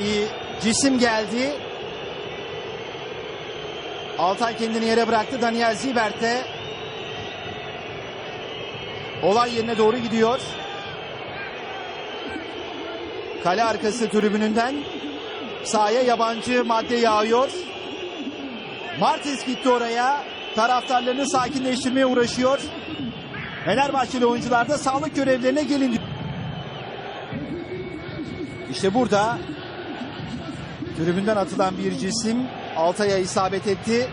bir cisim geldi. Altay kendini yere bıraktı. Daniel Zibert de olay yerine doğru gidiyor. Kale arkası tribününden sahaya yabancı madde yağıyor. Martins gitti oraya. Taraftarlarını sakinleştirmeye uğraşıyor. Fenerbahçeli oyuncular da sağlık görevlerine gelin. İşte burada tribünden atılan bir cisim Altay'a isabet etti.